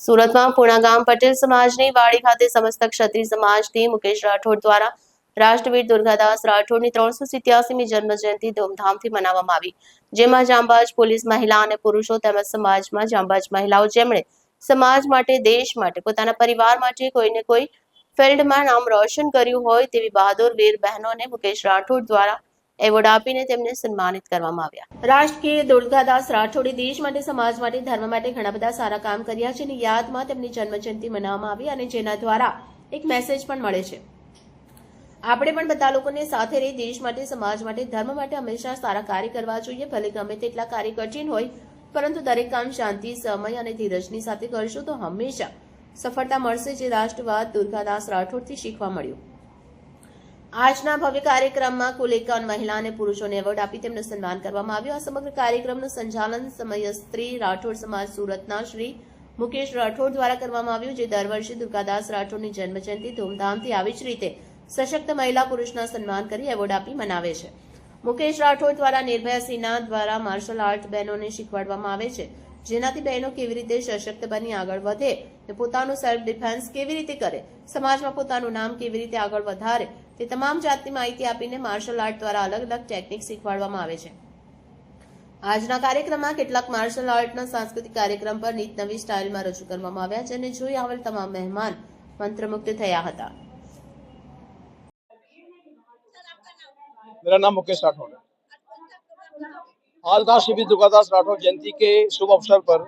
સુરતમાં પૂર્ણાગામ પટેલ સમાજની વાડી ખાતે સમસ્ત ક્ષત્રિય સમાજથી મુકેશ રાઠોડ દ્વારા રાષ્ટ્રવીર દુર્ગાદાસ રાઠોડની ત્રણસો સિત્યાસીમી જન્મ જયંતિ ધૂમધામથી મનાવવામાં આવી. જેમાં જાંબાજ પોલીસ મહિલા અને પુરુષો તેમજ સમાજમાં જાંબાજ મહિલાઓ જેમણે સમાજ માટે, દેશ માટે, પોતાના પરિવાર માટે કોઈને કોઈ ફિલ્ડમાં નામ રોશન કર્યું હોય તેવી બહાદુર વીર બહેનોને મુકેશ રાઠોડ દ્વારા એવોર્ડ આપીને તેમને સન્માનિત કરવામાં આવ્યા. રાષ્ટ્રીય દુર્ગાદાસ રાઠોડે દેશ માટે, સમાજ માટે, ધર્મ માટે ઘણા બધા સારા કામ કર્યા છે અને યાદમાં તેમની જન્મજયંતિ મનાવવામાં આવી અને જેના દ્વારા એક મેસેજ પણ મળે છે. આપણે પણ બધા લોકોને સાથે રહી દેશ માટે, સમાજ માટે, ધર્મ માટે હંમેશા સારા કાર્ય કરવા જોઈએ. ભલે ગમે તેટલા કાર્ય કઠિન હોય, પરંતુ દરેક કામ શાંતિ, સમય અને ધીરજની સાથે કરશું તો હંમેશા સફળતા મળશે, જે રાષ્ટ્રવાદ દુર્ગાદાસ રાઠોડથી શીખવા મળ્યું. આજના ભવ્ય કાર્યક્રમમાં કુલ એકાવન મહિલા અને પુરુષોને એવોર્ડ આપી તેમનું સન્માન કરવામાં આવ્યું. આ સમગ્ર કાર્યક્રમનું સંચાલન સમય સ્ત્રી રાઠોડ સમાજ સુરતના શ્રી મુકેશ રાઠોડ દ્વારા કરવામાં આવ્યું, જે દર વર્ષે દુર્ગાદાસ રાઠોડની જન્મજયંતિ ધૂમધામથી આવી જ રીતે સશક્ત મહિલા પુરુષના સન્માન કરી એવોર્ડ આપી મનાવે છે. મુકેશ રાઠોડ દ્વારા નિર્ભયા સિન્હા દ્વારા માર્શલ આર્ટ બહેનોને શીખવાડવામાં આવે છે. જેનાથી બહેનો કેવી રીતે સશક્ત બની આગળ વધે પોતાનું સેલ્ફ ડિફેન્સ કેવી રીતે કરે? સમાજમાં પોતાનું નામ કેવી રીતે આગળ વધારે? તે તમામ જાતની માહિતી આપીને માર્શલ આર્ટ દ્વારા અલગ અલગ ટેકનિક શીખવાડવામાં આવે છે આજના કાર્યક્રમમાં કેટલાક માર્શલ આર્ટના સાંસ્કૃતિક કાર્યક્રમ પર નીત નવી સ્ટાઇલમાં રજૂ કરવામાં આવ્યા જેને જોઈ આવેલ તમામ મહેમાન મંત્રમુગ્ધ થયા હતા मेरा नाम मुकेश राठौर है आज राष्ट्रपति दुर्गादास राठौर जयंती के शुभ अवसर पर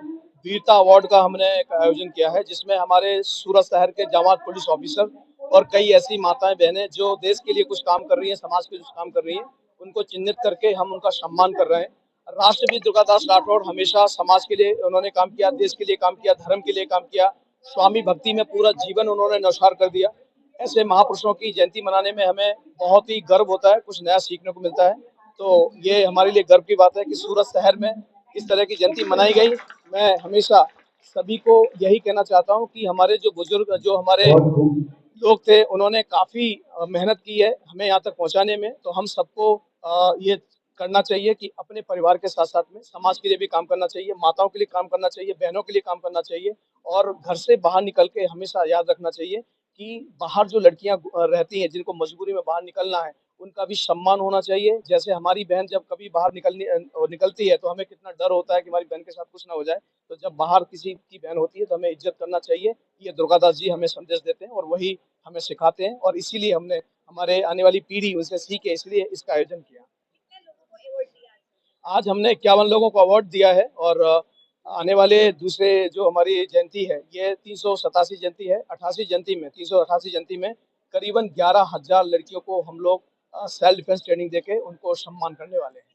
वीरता अवार्ड का हमने एक आयोजन किया है जिसमें हमारे सूरत शहर के जमात पुलिस ऑफिसर और कई ऐसी माताएँ, बहनें जो देश के लिए कुछ काम कर रही हैं, समाज के लिए कुछ काम कर रही हैं, उनको चिन्हित करके हम उनका सम्मान कर रहे हैं। राष्ट्रपति दुर्गादास राठौड़ हमेशा समाज के लिए उन्होंने काम किया, देश के लिए काम किया, धर्म के लिए काम किया, स्वामी भक्ति में पूरा जीवन उन्होंने नौशार कर दिया। ऐसे महापुरुषों की जयंती मनाने में हमें बहुत ही गर्व होता है, कुछ नया सीखने को मिलता है। तो ये हमारे लिए गर्व की बात है कि सूरत शहर में इस तरह की जयंती मनाई गई। मैं हमेशा सभी को यही कहना चाहता हूँ कि हमारे जो बुज़ुर्ग, जो हमारे लोग थे, उन्होंने काफ़ी मेहनत की है हमें यहाँ तक पहुँचाने में। तो हम सबको ये करना चाहिए कि अपने परिवार के साथ साथ में समाज के लिए भी काम करना चाहिए, माताओं के लिए काम करना चाहिए, बहनों के लिए काम करना चाहिए और घर से बाहर निकल के हमेशा याद रखना चाहिए कि बाहर जो लड़कियाँ रहती हैं, जिनको मजबूरी में बाहर निकलना है उनका भी सम्मान होना चाहिए। जैसे हमारी बहन जब कभी बाहर निकलनी निकलती है तो हमें कितना डर होता है कि हमारी बहन के साथ कुछ ना हो जाए। तो जब बाहर किसी की बहन होती है तो हमें इज़्ज़त करना चाहिए। ये दुर्गादास जी हमें संदेश देते हैं और वही हमें सिखाते हैं और इसीलिए हमने हमारे आने वाली पीढ़ी उनसे सीखे इसलिए इसका आयोजन किया। आज हमने इक्यावन लोगों को अवार्ड दिया है और आने वाले दूसरे जो हमारी जयंती है ये तीन सौ सतासी जयंती है अठासी जयंती में तीन सौ अठासी जयंती में करीबन ग्यारह हज़ार लड़कियों को हम लोग सेल्फ डिफेंस ट्रेनिंग देके उनको सम्मान करने वाले हैं।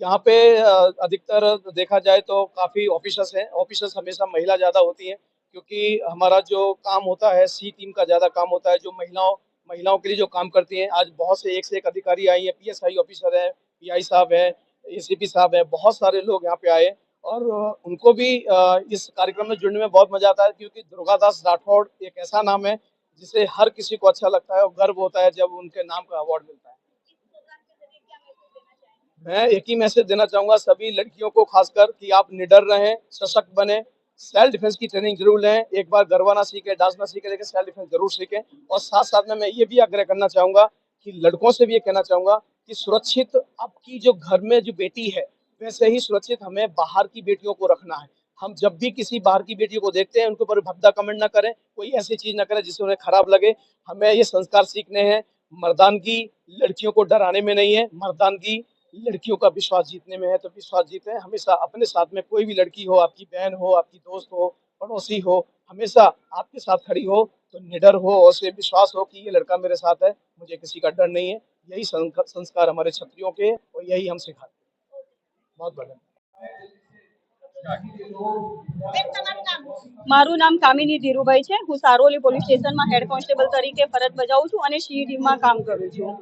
यहाँ पे अधिकतर देखा जाए तो काफ़ी ऑफिसर्स हैं। ऑफिसर्स हमेशा महिला ज़्यादा होती हैं, क्योंकि हमारा जो काम होता है सी टीम का ज़्यादा काम होता है, जो महिलाओं महिलाओं के लिए जो काम करती हैं। आज बहुत से, एक से एक अधिकारी आई हैं पीएसआई ऑफिसर हैं पीआई साहब हैं एसीपी साहब हैं, बहुत सारे लोग यहाँ पे आए और उनको भी इस कार्यक्रम में जुड़ने में बहुत मज़ा आता है, क्योंकि दुर्गादास राठौड़ एक ऐसा नाम है जिसे हर किसी को अच्छा लगता है और गर्व होता है जब उनके नाम का अवार्ड मिलता है। मैं एक ही मैसेज देना चाहूँगा, सभी लड़कियों को खासकर कि आप निडर रहें, सशक्त बने सेल्फ डिफेंस की ट्रेनिंग ज़रूर लें, एक बार गरबा ना सीखे डांस ना सीखे, लेकिन सेल्फ डिफेंस ज़रूर सीखें। और साथ साथ में मैं ये भी आग्रह करना चाहूँगा कि लड़कों से भी ये कहना चाहूँगा कि सुरक्षित आपकी जो घर में जो बेटी है, वैसे ही सुरक्षित हमें बाहर की बेटियों को रखना है। हम जब भी किसी बाहर की बेटियों को देखते हैं, उनके ऊपर भद्दा कमेंट ना करें, कोई ऐसी चीज़ ना करें जिससे उन्हें खराब लगे। हमें ये संस्कार सीखने हैं मर्दानगी लड़कियों को डराने में नहीं है मर्दानगी लड़कियों का विश्वास जीतने में है तो विश्वास जीते हैं। हमेशा अपने साथ में कोई भी लड़की हो, आपकी बहन हो, आपकी दोस्त हो, पड़ोसी हो, हमेशा आपके साथ खड़ी हो तो निडर हो और उसे विश्वास हो कि ये लड़का मेरे साथ है, मुझे किसी का डर नहीं है। यही संस्कार हमारे छत्रियों के और यही हम सिखाते हैं। बहुत बढ़िया। મારું નામ કામિની ધીરુભાઈ છે. હું સારોલી પોલીસ સ્ટેશનમાં હેડ કોન્સ્ટેબલ તરીકે ફરજ બજાવું છું અને સી ટીમમાં કામ કરું છું.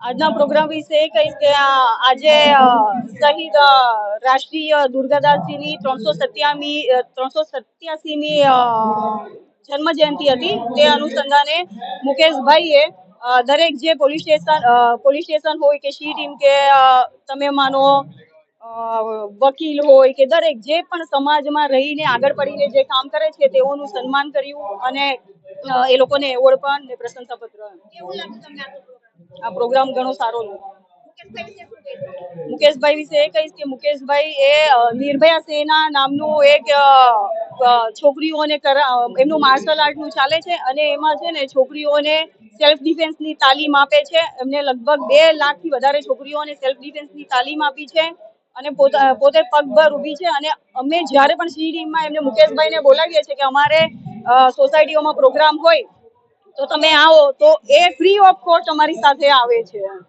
આજના પ્રોગ્રામ વિશે કહીશ કે આજે શહીદ રાષ્ટ્રીય દુર્ગાદાસજીની ત્રણસો સત્યામી ત્રણસો સત્યાસીમી જન્મ જયંતિ હતી. તે અનુસંધાને મુકેશભાઈએ દરેક જે પોલીસ સ્ટેશન પોલીસ સ્ટેશન હોય કે સી ટીમ કે તમે માનો વકીલ હોય કે દરેક જે પણ સમાજમાં રહીને આગળ પડીને જે કામ કરે છે તેઓનું સન્માન કર્યું અને એ લોકોને એવોર્ડ પણ ને પ્રશંસાપત્ર આ પ્રોગ્રામ ઘણો સારો હતો મુકેશભાઈ વિશે એ કહીશ કે મુકેશભાઈ એ નિર્ભયા સેના નામનું એક છોકરીઓને કરા- એમનું માર્શલ આર્ટનું ચાલે છે અને એમાં છે ને છોકરીઓને સેલ્ફ ડિફેન્સની તાલીમ આપે છે. એમને લગભગ બે લાખથી વધારે છોકરીઓને સેલ્ફ ડિફેન્સની તાલીમ આપી છે. અને પોતા પગભર ઊભી છે અને અમે જ્યારે પણ સીડીમાં એમને એમને મુકેશભાઈને બોલાવીએ છીએ કે અમારે સોસાયટીઓમાં પ્રોગ્રામ હોય, તો તમે આવો, તો એ ફ્રી ઓફ કોસ્ટ અમારી સાથે આવે છે.